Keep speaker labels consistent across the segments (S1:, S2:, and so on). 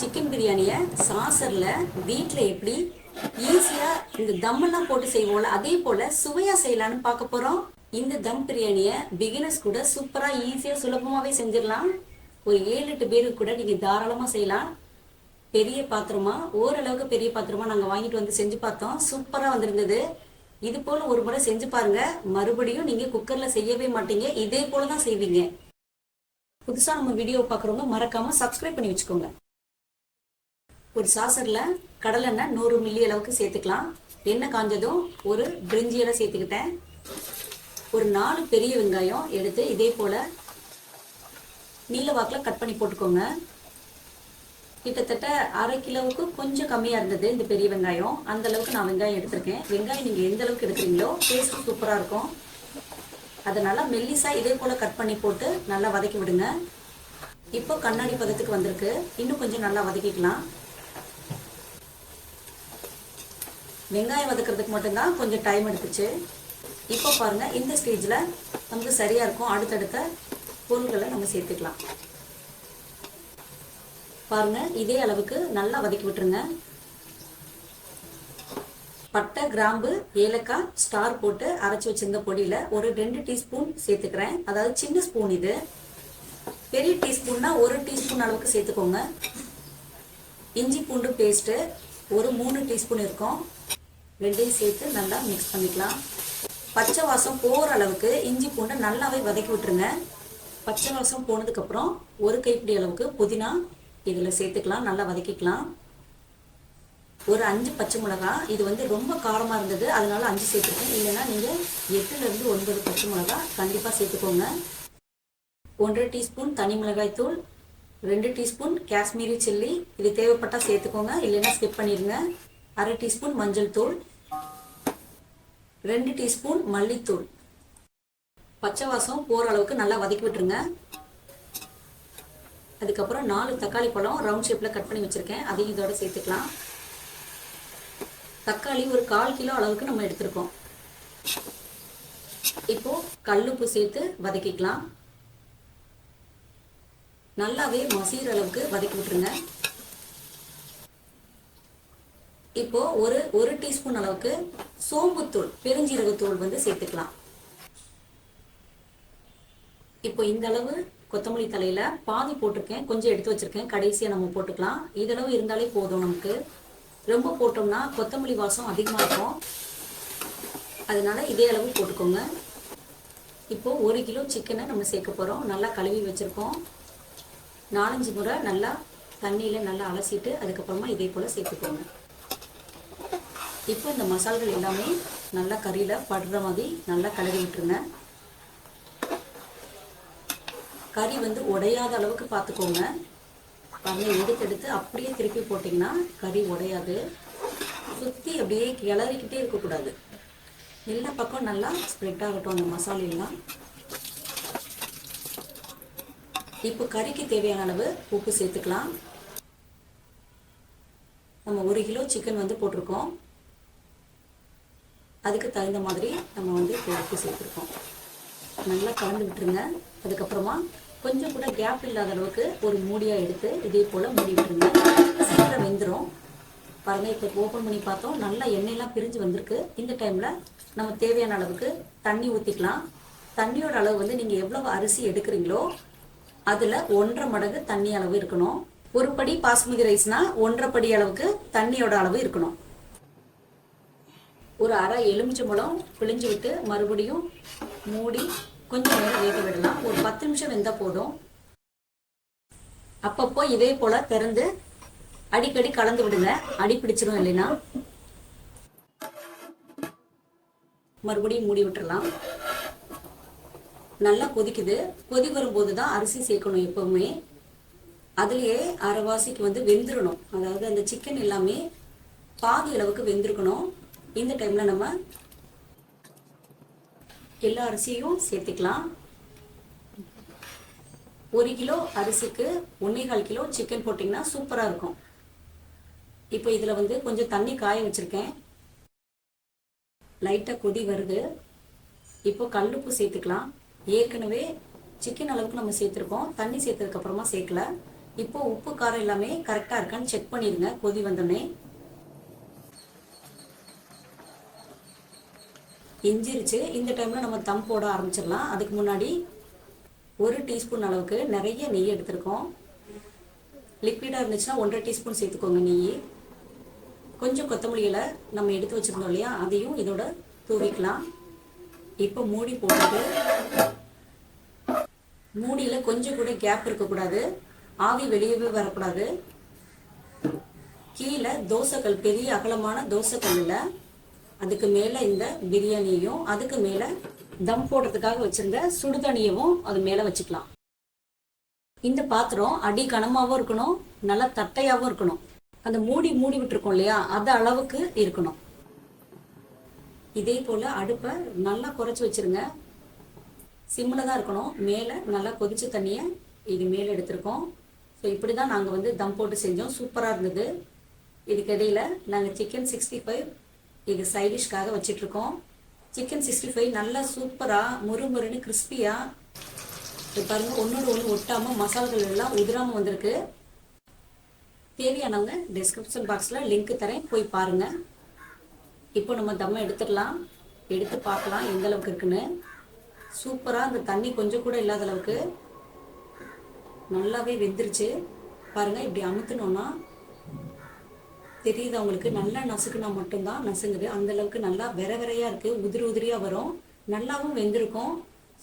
S1: Chicken பிரியாணியை சாசரில் வீட்டில் எப்படி ஈஸியாக இந்த தம்மெல்லாம் போட்டு செய்வோம்ல அதே போல் சுவையாக செய்யலான்னு பார்க்க போகிறோம் இந்த தம் பிரியாணியை பிகினர்ஸ் கூட சூப்பராக ஈஸியாக சுலபமாகவே செஞ்சிடலாம். ஒரு ஏழு எட்டு பேருக்கு கூட நீங்கள் தாராளமாக செய்யலாம். பெரிய பாத்திரமா ஓரளவுக்கு பெரிய பாத்திரமா நாங்கள் வாங்கிட்டு வந்து செஞ்சு பார்த்தோம். சூப்பராக வந்திருந்தது. இது போல் ஒரு முறை செஞ்சு பாருங்கள் மறுபடியும் நீங்கள் குக்கரில் செய்யவே மாட்டீங்க. இதே போல தான் செய்வீங்க. புதுசாக நம்ம வீடியோ பார்க்குறவங்க மறக்காமல் சப்ஸ்கிரைப் பண்ணி வச்சுக்கோங்க. ஒரு சாசரில் கடலெண்ணெய் நூறு மில்லி அளவுக்கு சேர்த்துக்கலாம். எண்ணெய் காஞ்சதும் ஒரு பிரிஞ்சி இலை சேர்த்துக்கிட்டேன். ஒரு நாலு பெரிய வெங்காயம் எடுத்து இதே போல் நீல வாக்கில் கட் பண்ணி போட்டுக்கோங்க. கிட்டத்தட்ட அரை கிலோவுக்கு கொஞ்சம் கம்மியாக இருந்தது இந்த பெரிய வெங்காயம். அந்த அளவுக்கு நான் வெங்காயம் எடுத்திருக்கேன். வெங்காயம் நீங்கள் எந்த அளவுக்கு எடுக்கிறீங்களோ டேஸ்ட் சூப்பராக இருக்கும். அதை நல்லா மெல்லிசாக இதே போல் கட் பண்ணி போட்டு நல்லா வதக்கி விடுங்க. இப்போ கண்ணாடி பதத்துக்கு வந்திருக்கு. இன்னும் கொஞ்சம் நல்லா வதக்கிக்கலாம். வெங்காயம் வதக்கிறதுக்கு மட்டும்தான் கொஞ்சம் டைம் எடுத்துச்சு. இப்போ பாருங்க இந்த ஸ்டேஜில் நமக்கு சரியாக இருக்கும். அடுத்தடுத்த பொருள்களை நம்ம சேர்த்துக்கலாம். பாருங்க இதே அளவுக்கு நல்லா வதக்கி விட்டுருங்க. பட்டை கிராம்பு ஏலக்காய் ஸ்டார் போட்டு அரைச்சி வச்சிருந்த பொடியில் ஒரு ரெண்டு டீஸ்பூன் சேர்த்துக்கிறேன். அதாவது சின்ன ஸ்பூன் இது. பெரிய டீஸ்பூன்னா ஒரு டீஸ்பூன் அளவுக்கு சேர்த்துக்கோங்க. இஞ்சி பூண்டு பேஸ்ட்டு ஒரு மூணு டீஸ்பூன் இருக்கும். ரெண்டையும் சேர்த்து நல்லா மிக்ஸ் பண்ணிக்கலாம். பச்சை வாசம் போகிற அளவுக்கு இஞ்சி பூண்டை நல்லாவே வதக்கி விட்டுருங்க. பச்சை வாசம் போனதுக்கப்புறம் ஒரு கைப்பிடி அளவுக்கு புதினா இதில் சேர்த்துக்கலாம். நல்லா வதக்கிக்கலாம். ஒரு அஞ்சு பச்சை மிளகா இது வந்து ரொம்ப காரமாக இருந்தது. அதனால அஞ்சு சேர்த்துருக்கேன் இல்லைன்னா நீங்கள் எட்டுலேருந்து ஒன்பது பச்சை மிளகா கண்டிப்பாக சேர்த்துக்கோங்க. ஒன்றரை டீஸ்பூன் தனி மிளகாய் தூள் ரெண்டு டீஸ்பூன் காஷ்மீரி சில்லி. இது தேவைப்பட்டால் சேர்த்துக்கோங்க. இல்லைன்னா ஸ்கிப் பண்ணிடுங்க அரை டீஸ்பூன் மஞ்சள் தூள் ரெண்டு டீஸ்பூன் மல்லித்தூள். பச்சை வாசம் போகிற அளவுக்கு நல்லா வதக்கி விட்டுருங்க. அதுக்கப்புறம் நாலு தக்காளி பழம் ரவுண்ட் ஷேப்பில் கட் பண்ணி வச்சுருக்கேன். அதையும் இதோட சேர்த்துக்கலாம். தக்காளி ஒரு கால் கிலோ அளவுக்கு நம்ம எடுத்திருக்கோம். இப்போ கல்லுப்பு சேர்த்து வதக்கிக்கலாம். நல்லாவே மசீர அளவுக்கு வதக்கி விட்டுருங்க. இப்போ ஒரு ஒரு டீஸ்பூன் அளவுக்கு சோம்புத்தூள் பெருஞ்சீரகத்தூள் வந்து சேர்த்துக்கலாம். இப்போ இந்த அளவு கொத்தமல்லி தலையில பாதி போட்டிருக்கேன் கொஞ்சம் எடுத்து வச்சிருக்கேன். கடைசியா நம்ம போட்டுக்கலாம். இதளவு இருந்தாலே போதும் நமக்கு. ரொம்ப போட்டோம்னா கொத்தமல்லி வாசம் அதிகமாக இருக்கும். அதனால இதே அளவு போட்டுக்கோங்க. இப்போது ஒரு கிலோ சிக்கனை நம்ம சேர்க்க போகிறோம் நல்லா கழுவி வச்சுருக்கோம். நாலஞ்சு முறை நல்லா தண்ணியில் நல்லா அலசிட்டு அதுக்கப்புறமா இதே போல் சேர்த்துக்கோங்க. இப்போ இந்த மசால்கள் எல்லாமே நல்லா கறியில் படுற மாதிரி நல்லா கழுவி விட்டுருங்க. கறி வந்து உடையாத அளவுக்கு பார்த்துக்கோங்க. பாருங்க எடுத்து எடுத்து அப்படியே திருப்பி போட்டிங்கன்னா கறி உடையாது. சுற்றி அப்படியே கிளறிக்கிட்டே இருக்கக்கூடாது. எல்லா பக்கம் நல்லா ஸ்ப்ரெட் ஆகட்டும் அந்த மசாலையெல்லாம். இப்போ கறிக்கு தேவையான அளவு உப்பு சேர்த்துக்கலாம். நம்ம ஒரு கிலோ சிக்கன் வந்து போட்டிருக்கோம். அதுக்கு தகுந்த மாதிரி நம்ம வந்து உப்பு சேர்த்துருக்கோம். நல்லா கலந்து விட்டுருங்க. அதுக்கப்புறமா கொஞ்சம் கூட கேப் இல்லாத அளவுக்கு ஒரு மூடியாக எடுத்து இதே போல் மூடி விட்டுருங்க. சீக்கிரம் வெந்துடும் பாருங்க இப்போ ஓப்பன் பண்ணி பார்த்தோம். நல்லா எண்ணெயெல்லாம் பிரிஞ்சு வந்திருக்கு. இந்த டைமில் நம்ம தேவையான அளவுக்கு தண்ணி ஊற்றிக்கலாம் தண்ணியோட அளவு வந்து நீங்கள் எவ்வளவு அரிசி எடுக்கிறீங்களோ அதில் ஒன்றரை மடங்கு தண்ணி அளவு இருக்கணும். ஒரு படி பாஸ்மதி ரைஸ்னால் ஒன்றரை படி அளவுக்கு தண்ணியோட அளவு இருக்கணும். ஒரு அரை எலுமிச்சம்பழம் பிழிஞ்சு விட்டு மறுபடியும் மூடி கொஞ்சம் நேரம் வேக விடலாம். ஒரு பத்து நிமிஷம் வெந்தால் போதும். அப்பப்போ இதே போல திறந்து அடிக்கடி கலந்து விடுங்க. அடி பிடிச்சிரும் இல்லைன்னா. மறுபடியும் மூடி விட்டுறலாம். நல்லா கொதிக்குது. கொதி வரும்போது தான் அரிசி சேர்க்கணும் எப்பவுமே. அதுலேயே அரைவாசிக்கு வந்து வெந்துடணும் அதாவது அந்த சிக்கன் எல்லாமே பாதி அளவுக்கு வெந்திருக்கணும். இந்த டைம்ல நம்ம எல்லா அரிசியும் சேர்த்துக்கலாம். ஒரு கிலோ அரிசிக்கு ஒன்றேகால் கிலோ சிக்கன் போட்டிங்கன்னா சூப்பராக இருக்கும். இப்போ இதில் வந்து கொஞ்சம் தண்ணி காய வச்சுருக்கேன். லைட்டாக கொதி வருது. இப்போ கல்லுப்பு சேர்த்துக்கலாம். ஏற்கனவே சிக்கன் அளவுக்கு நம்ம சேர்த்துருக்கோம். தண்ணி சேர்த்ததுக்கப்புறமா சேர்க்கல. இப்போ உப்பு காரம் எல்லாமே கரெக்டாக இருக்கான்னு செக் பண்ணிடுங்க. கொதி வந்தோடனே. இஞ்சிருச்சு இந்த டைமில் நம்ம தம் போட ஆரம்பிச்சிடலாம். அதுக்கு முன்னாடி ஒரு டீஸ்பூன் அளவுக்கு நிறைய நெய் எடுத்திருக்கோம். லிக்விடாக இருந்துச்சுன்னா ஒன்றரை டீஸ்பூன் சேர்த்துக்கோங்க நெய். கொஞ்சம் கொத்தமல்லியில் நம்ம எடுத்து வச்சுருந்தோம் இல்லையா? அதையும் இதோட தூவிக்கலாம். இப்போ மூடி போட்டுட்டு மூடியில் கொஞ்சம் கூட கேப் இருக்கக்கூடாது. ஆவி வெளியவே வரக்கூடாது. கீழே தோசைக்கல் பெரிய அகலமான தோசைக்கல்லில் அதுக்கு மேலே இந்த பிரியாணியும் அதுக்கு மேலே தம் போடுறதுக்காக வச்சுருந்த சுடுதண்ணியவும் அது மேலே வச்சுக்கலாம். இந்த பாத்திரம் அடி கனமாகவும் இருக்கணும் நல்லா தட்டையாகவும் இருக்கணும். அந்த மூடி மூடி விட்டுருக்கோம் இல்லையா? அது அளவுக்கு இருக்கணும். இதே போல் அடுப்பை நல்லா குறைச்சி வச்சிருங்க. சிம்மில் தான் இருக்கணும். மேலே நல்லா கொதிச்ச தண்ணியை இது மேலே எடுத்திருக்கோம். ஸோ இப்படி தான் நாங்கள் வந்து தம் போட்டு செஞ்சோம். சூப்பராக இருந்தது. இதுக்கு இடையில் நாங்கள் சிக்கன் சிக்ஸ்டி ஃபைவ் இது சைடிஷ்காக வச்சிட்ருக்கோம். சிக்கன் சிக்ஸ்டி ஃபைவ் நல்லா சூப்பராக முறுமுறுன்னு கிறிஸ்பியாக இது பாருங்கள் ஒன்றோட ஒன்று ஒட்டாமல் மசால்கள் எல்லாம் உதிராமல் வந்திருக்கு. தேவையானவங்க டிஸ்கிரிப்ஷன் பாக்ஸில் லிங்க் தரேன் போய் பாருங்கள் இப்போ நம்ம தம்மை எடுத்துடலாம். எடுத்து பார்க்கலாம் எந்த அளவுக்கு இருக்குன்னு. சூப்பராக அந்த தண்ணி கொஞ்சம் கூட இல்லாத அளவுக்கு நல்லாவே வெந்துருச்சு. பாருங்கள் இப்படி அமுத்துனோன்னா தெரியுது அவங்களுக்கு. நல்லா நசுக்குனா மட்டும்தான் நசுங்குது. அந்த அளவுக்கு நல்லா வெற வெறையாக இருக்குது உதிரி உதிரியாக வரும். நல்லாவும் வெந்திருக்கும்.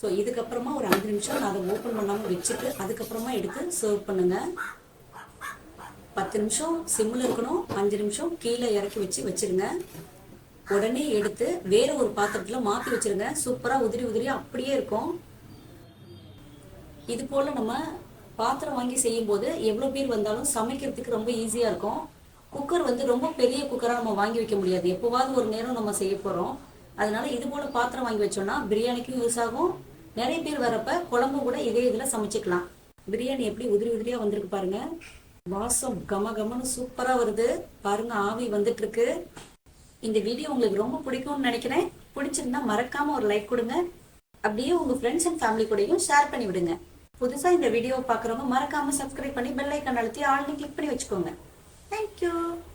S1: ஸோ இதுக்கப்புறமா ஒரு அஞ்சு நிமிஷம் நான் அதை ஓப்பன் பண்ணாமல் வச்சுட்டு அதுக்கப்புறமா எடுத்து சர்வ் பண்ணுங்கள் பத்து நிமிஷம் சிம்மில் இருக்கணும். அஞ்சு நிமிஷம் கீழே இறக்கி வச்சு வச்சிருங்க. உடனே எடுத்து வேற ஒரு பாத்திரத்தில் மாற்றி வச்சுருங்க. சூப்பராக உதிரி உதிரியாக அப்படியே இருக்கும். இது போல் நம்ம பாத்திரம் வாங்கி செய்யும்போது எவ்வளோ பேர் வந்தாலும் சமைக்கிறதுக்கு ரொம்ப ஈஸியாக இருக்கும். குக்கர் வந்து ரொம்ப பெரிய குக்கராக நம்ம வாங்கி வைக்க முடியாது. எப்போவாவது ஒரு நேரம் நம்ம செய்ய போகிறோம் அதனால இது போல் பாத்திரம் வாங்கி வச்சோம்னா பிரியாணிக்கும் யூஸ் ஆகும். நிறைய பேர் வரப்ப குழம்பு கூட இதே இதில் சமைச்சிக்கலாம். பிரியாணி எப்படி உதிரி உதிரியாக வந்திருக்கு பாருங்க. வாசம் கம கமன்னு சூப்பராக வருது. பாருங்க ஆவி வந்துட்டு இருக்கு இந்த வீடியோ உங்களுக்கு ரொம்ப பிடிக்கும்னு நினைக்கிறேன். பிடிச்சிருந்தா மறக்காம ஒரு லைக் கொடுங்க. அப்படியே உங்க ஃப்ரெண்ட்ஸ் அண்ட் ஃபேமிலி கூடயும் ஷேர் பண்ணி விடுங்க புதுசா இந்த வீடியோவை பார்க்குறவங்க மறக்காம சப்ஸ்கிரைப் பண்ணி பெல் ஐக்கன் அழுத்தி ஆல்னு கிளிக் பண்ணி வச்சுக்கோங்க. Thank you.